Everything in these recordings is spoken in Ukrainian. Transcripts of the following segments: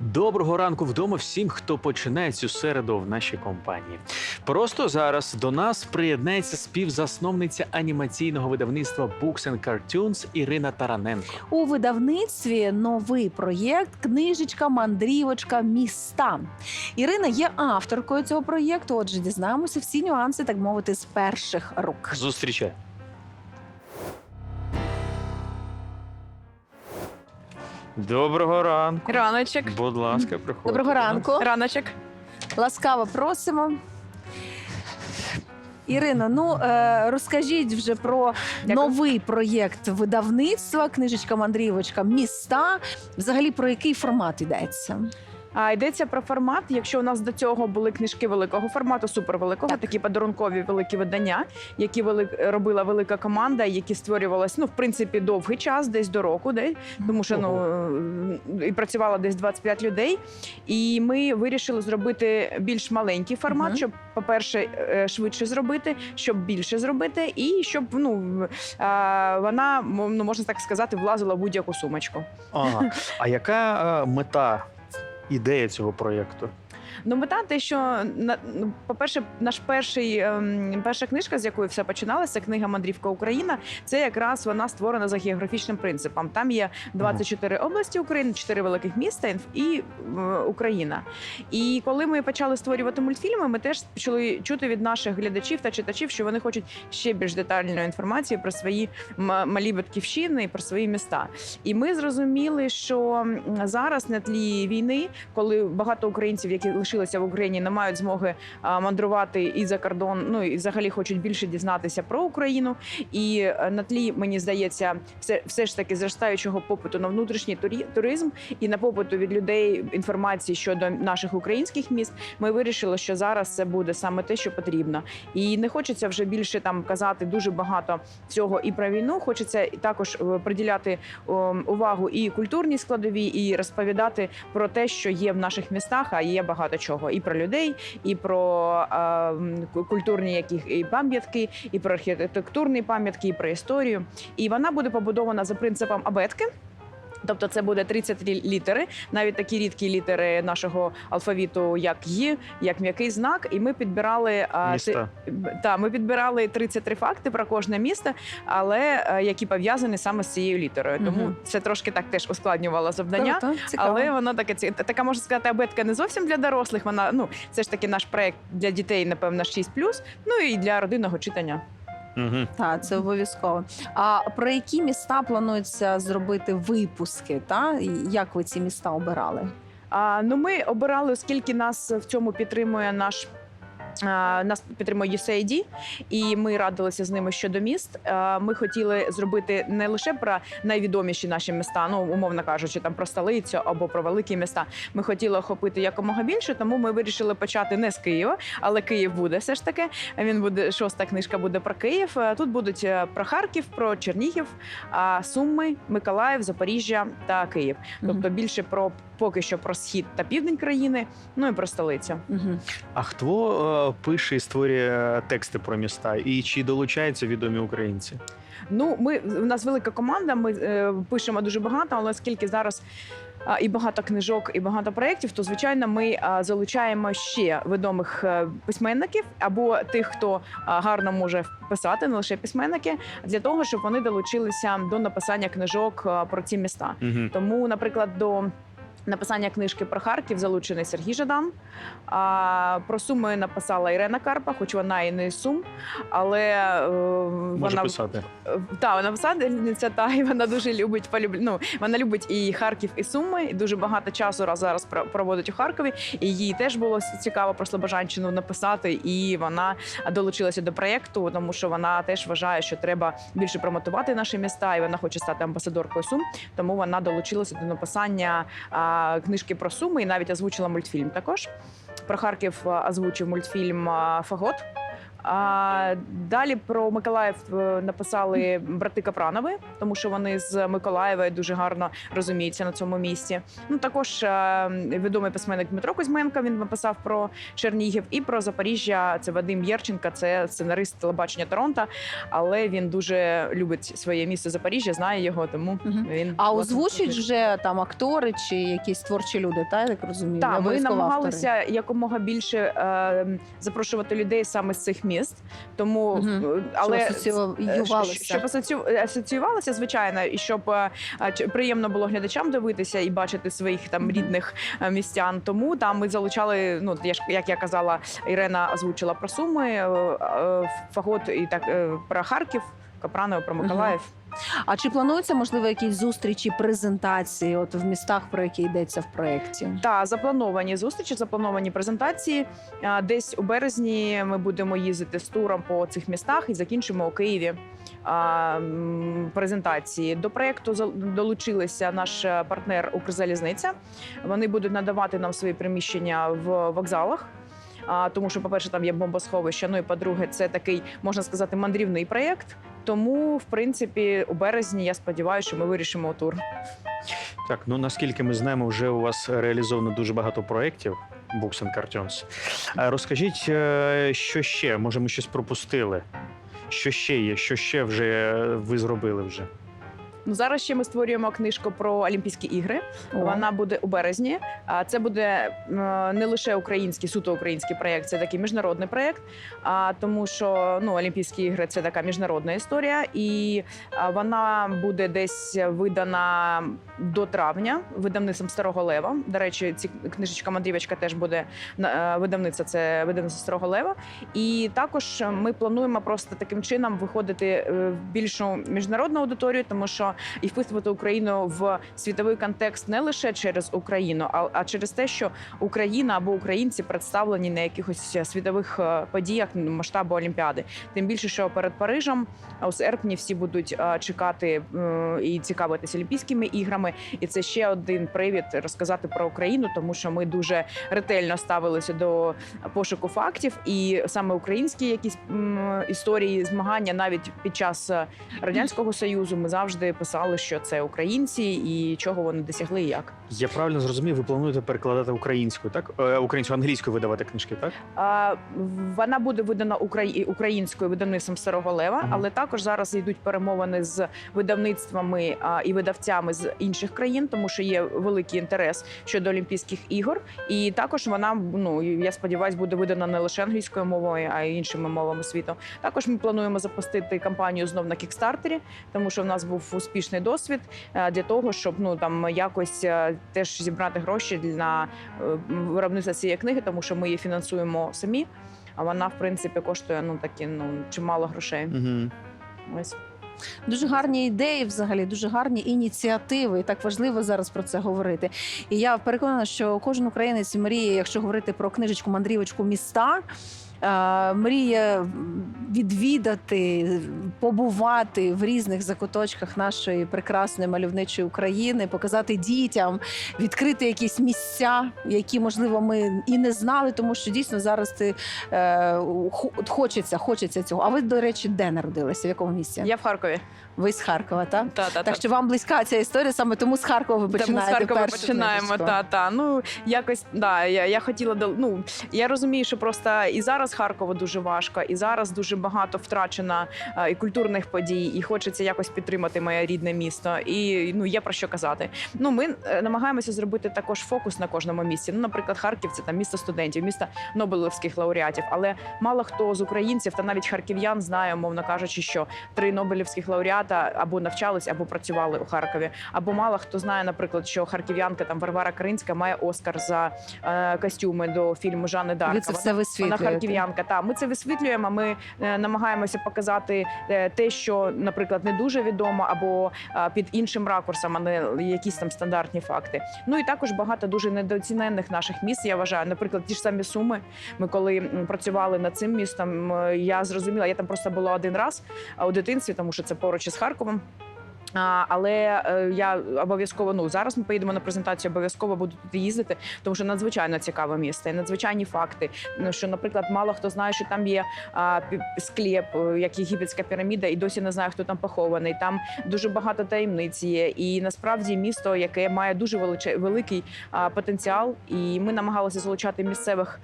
Доброго ранку вдома всім, хто починає цю середу в нашій компанії. Просто зараз до нас приєднається співзасновниця анімаційного видавництва Books and Cartoons Ірина Тараненко. У видавництві новий проєкт Книжечка, мандрівочка, міста. Ірина є авторкою цього проєкту. Отже, дізнаємося всі нюанси, так мовити, з перших рук. Зустрічай. Доброго ранку. Раночок. Будь ласка, приходьте. Доброго до нас. ранку. Раночок. Ласкаво просимо. Ірино, ну е, розкажіть вже про Дякую. новий проєкт видавництва Книжечка, мандрівочка, міста. Взагалі про який формат йдеться? А йдеться про формат. Якщо у нас до цього були книжки великого формату, супервеликого, Так. такі подарункові великі видання, які вели... робила велика команда, які створювалися ну в принципі довгий час, десь до року, де тому що ну е, і працювало десь 25 людей. І ми вирішили зробити більш маленький формат, Мгм. щоб, по-перше, е, швидше зробити, щоб більше зробити, і щоб ну вона ну можна так сказати, влазила в будь-яку сумочку. Ага. А яка е, мета, ідея цього проєкту? Ну, мета те, що ну, по-перше, наш перший ем, перша книжка, з якої все починалося, книга Мандрівка Україна. Це якраз вона створена за географічним принципом. Там є 24 області України, 4 великих міста і е, Україна. І коли ми почали створювати мультфільми, ми теж почали чути від наших глядачів та читачів, що вони хочуть ще більш детальної інформації про свої малі батьківщини і про свої міста. І ми зрозуміли, що зараз на тлі війни, коли багато українців, які лишилися в Україні, не мають змоги мандрувати і за кордон, ну і взагалі хочуть більше дізнатися про Україну. І е, на тлі, мені здається, все, все ж таки зростаючого попиту на внутрішній туризм і на попиту від людей інформації щодо наших українських міст. Ми вирішили, що зараз це буде саме те, що потрібно. І не хочеться вже більше там казати дуже багато цього і про війну. Хочеться також е, приділяти увагу і культурній складовій, і розповідати про те, що є в наших містах, а є багато чого, і про людей, і про е, культурні які пам'ятки, і про архітектурні пам'ятки, і про історію. І вона буде побудована за принципом абетки. Тобто це буде 33 літери, навіть такі рідкі літери нашого алфавіту, як «Й», як м'який знак. І ми підбирали Міста. ти- та ми підбирали 33 факти про кожне місто, але е, які пов'язані саме з цією літерою. Тому Мгм. це трошки так теж ускладнювало завдання. Круто, цікаво. Але вона така ці- така можна сказати, абетка не зовсім для дорослих. Вона ну це ж таки наш проект для дітей, напевно, 6+, ну і для родинного читання. Угу. Та це обов'язково. А про які міста планується зробити випуски? Та І як ви ці міста обирали? А, ну ми обирали, оскільки нас в цьому підтримує наш. Нас підтримує USAID, і ми радилися з ними щодо міст. Ми хотіли зробити не лише про найвідоміші наші міста, ну умовно кажучи, там про столицю або про великі міста. Ми хотіли охопити якомога більше, тому ми вирішили почати не з Києва, але Київ буде все ж таки. Він буде шоста книжка буде про Київ. Е, Тут будуть е, про Харків, про Чернігів, Суми, Миколаїв, Запоріжжя та Київ. Тобто більше про поки що про схід та південь країни, ну і про столицю. А хто пише і створює тексти про міста? І чи долучаються відомі українці? Ну, ми у нас велика команда. Ми е, пишемо дуже багато, але оскільки зараз. І багато книжок, і багато проєктів, то звичайно ми залучаємо ще відомих е, письменників або тих, хто гарно може писати, не лише письменники, для того, щоб вони долучилися до написання книжок про ці міста. Угу. Тому, наприклад, до написання книжки про Харків залучений Сергій Жадан. А про Суми написала Ірена Карпа, хоч вона і не Сум, але е, Може вона писати. та вона писательниця, та і вона дуже любить полюб... ну, Вона любить і Харків, і Суми, і дуже багато часу раз зараз проводить у Харкові. І їй теж було цікаво про Слобожанщину написати. І вона долучилася до проєкту, тому що вона теж вважає, що треба більше промотувати наші міста, і вона хоче стати амбасадоркою Сум. Тому вона долучилася до написання книжки про Суми і навіть озвучила мультфільм також. Про Харків озвучив мультфільм Фагот. А далі про Миколаїв е, написали брати Капранови, тому що вони з Миколаєва і дуже гарно розуміються на цьому місці. Ну також е, відомий письменник Дмитро Кузьменко. Він написав про Чернігів і про Запоріжжя. Це Вадим Єрченка, це сценарист телебачення Торонто. Але він дуже любить своє місце Запоріжжя, знає його, тому Мгм. він А дуже- вже там актори чи якісь творчі люди, та я так розумію? Так, ми намагалися якомога більше е, запрошувати людей саме з цих міст, тому Мгм. е, але Щоб асоціювалося. Е, щоб асоцію- асоціювалося, звичайно, і щоб е, приємно було глядачам дивитися і бачити своїх там рідних містян. Тому там ми залучали. Ну я ж як я казала, Ірена озвучила про Суми, Фагот і так про Харків. Капранов про Миколаїв. А чи плануються можливо якісь зустрічі, презентації, от в містах, про які йдеться в проєкті? Та заплановані зустрічі, заплановані презентації. Десь у березні ми будемо їздити з туром по цих містах і закінчимо у Києві презентації. До проекту зал- долучилися наш е, партнер Укрзалізниця. Вони будуть надавати нам свої приміщення в вокзалах. А, тому що, по-перше, там є бомбосховище. Ну і по-друге, це такий можна сказати мандрівний проєкт. Тому, в принципі, у березні я сподіваюся, що ми вирішимо тур. Так, ну наскільки ми знаємо, вже у вас реалізовано дуже багато проєктів Books and Cartoons. А Розкажіть, е, що ще? Може, ми щось пропустили? Що ще є? Що ще вже ви зробили вже? Ну зараз ще ми створюємо книжку про Олімпійські ігри. Вона буде у березні. А це буде не лише український, суто український проєкт, це такий міжнародний проєкт. А тому, що ну Олімпійські ігри це така міжнародна історія, і вона буде десь видана до травня видавництвом Старого Лева. До речі, ці книжечка Мандрівочка теж буде е, видавниця. Це видавництво Старого Лева. І також ми плануємо просто таким чином виходити е, в більшу міжнародну аудиторію, тому що і вписувати Україну в світовий контекст не лише через Україну, а, через те, що Україна або українці представлені на якихось світових е, подіях масштабу Олімпіади. Тим більше, що перед Парижем у серпні всі будуть е, чекати е, і цікавитися Олімпійськими іграми. І це ще один привід розказати про Україну, тому що ми дуже ретельно ставилися до пошуку фактів, і саме українські якісь історії змагання навіть під час радянського союзу ми завжди писали, що це українці і чого вони досягли, і як. Я правильно зрозумів, ви плануєте перекладати українською, так? Е, Українською, англійською видавати книжки, так? А, Вона буде видана украї- українською видавництвом Старого Лева, Мгм. але також зараз йдуть перемовини з видавництвами а, і видавцями з інших країн, тому що є великий інтерес щодо Олімпійських ігор. І також вона ну я сподіваюся, буде видана не лише англійською мовою, а й іншими мовами світу. Також ми плануємо запустити кампанію знов на кікстартері, тому що в нас був успішний досвід е, для того, щоб ну там якось е, теж зібрати гроші на е, виробництва цієї книги, тому що ми її фінансуємо самі. А вона, в принципі, коштує ну такі ну чимало грошей. Угу. Ось Дуже гарні ідеї, взагалі, дуже гарні ініціативи. І так важливо зараз про це говорити. І я переконана, що кожен українець мріє, якщо говорити про книжечку мандрівочку міста. Мріє відвідати, побувати в різних закуточках нашої прекрасної мальовничої України, показати дітям, відкрити якісь місця, які можливо ми і не знали, тому що дійсно зараз ти е, хочеться, хочеться цього. А ви, до речі, де народилися? В якому місці? я в Харкові. Ви з Харкова, так? Та, та, Так що вам близька ця історія, саме тому з Харкова ви Та, ми з Харкова починаємо. Та та ну якось да. Я, я хотіла до ну я розумію, що просто і зараз Харкову дуже важко, і зараз дуже багато втрачено і культурних подій, і хочеться якось підтримати моє рідне місто. І ну є про що казати. Ну ми е, намагаємося зробити також фокус на кожному місці. Ну, наприклад, Харків це там місто студентів, місто Нобелевських лауреатів. Але мало хто з українців та навіть харків'ян знає, мовно кажучи, що три Нобелівських лауреата або навчались, або працювали у Харкові. Або мало хто знає, наприклад, що харків'янка там Варвара Каринська має Оскар за е, костюми до фільму Жанни Дарка. Це все Вона висвітлюєте. харків'янка. Та ми це висвітлюємо. Ми е, намагаємося показати е, те, що, наприклад, не дуже відомо, або під іншим ракурсом, а не якісь там стандартні факти. Ну і також багато дуже недооцінених наших міст. Я вважаю, наприклад, ті ж самі суми. Ми коли працювали над цим містом, я зрозуміла, я там просто була один раз у дитинстві, тому що це поруч із Харковом. Але е, я обов'язково ну зараз ми поїдемо на презентацію, обов'язково буду туди їздити, тому що надзвичайно цікаве місце, і надзвичайні факти. Ну що, наприклад, мало хто знає, що там є склеп, е, як єгипетська піраміда, і досі не знає, хто там похований. Там дуже багато таємниць є. І насправді місто, яке має дуже великий потенціал, і ми намагалися залучати місцевих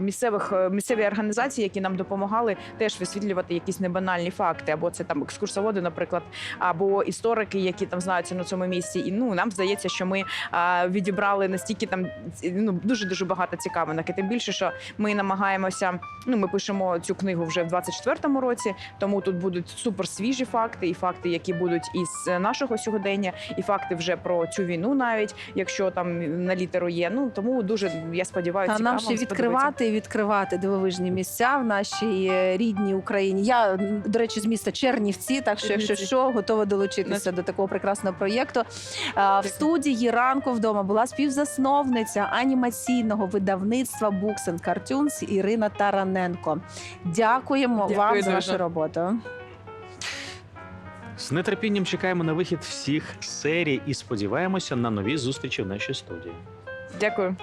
місцевих е, місцеві організації, які нам допомагали теж висвітлювати якісь небанальні факти, або це там екскурсоводи, наприклад, або історики, які там знаються на цьому місці. І ну нам здається, що ми а, відібрали настільки там ну дуже дуже багато цікавинок. І тим більше, що ми намагаємося. Ну, ми пишемо цю книгу вже в 24-му році, тому тут будуть супер свіжі факти, і факти, які будуть із нашого сьогодення, і факти вже про цю війну, навіть якщо там на літеру є. Ну тому дуже я сподіваюся, Та нам ще відкривати і відкривати дивовижні місця в нашій е, рідній Україні. Я до речі, з міста Чернівці, так що якщо. Що, готова долучитися до такого прекрасного проєкту. В студії ранку вдома була співзасновниця анімаційного видавництва Books and Cartoons Ірина Тараненко. Дякуємо Дякую вам за вашу роботу. З нетерпінням чекаємо на вихід всіх серій і сподіваємося на нові зустрічі в нашій студії. Дякую.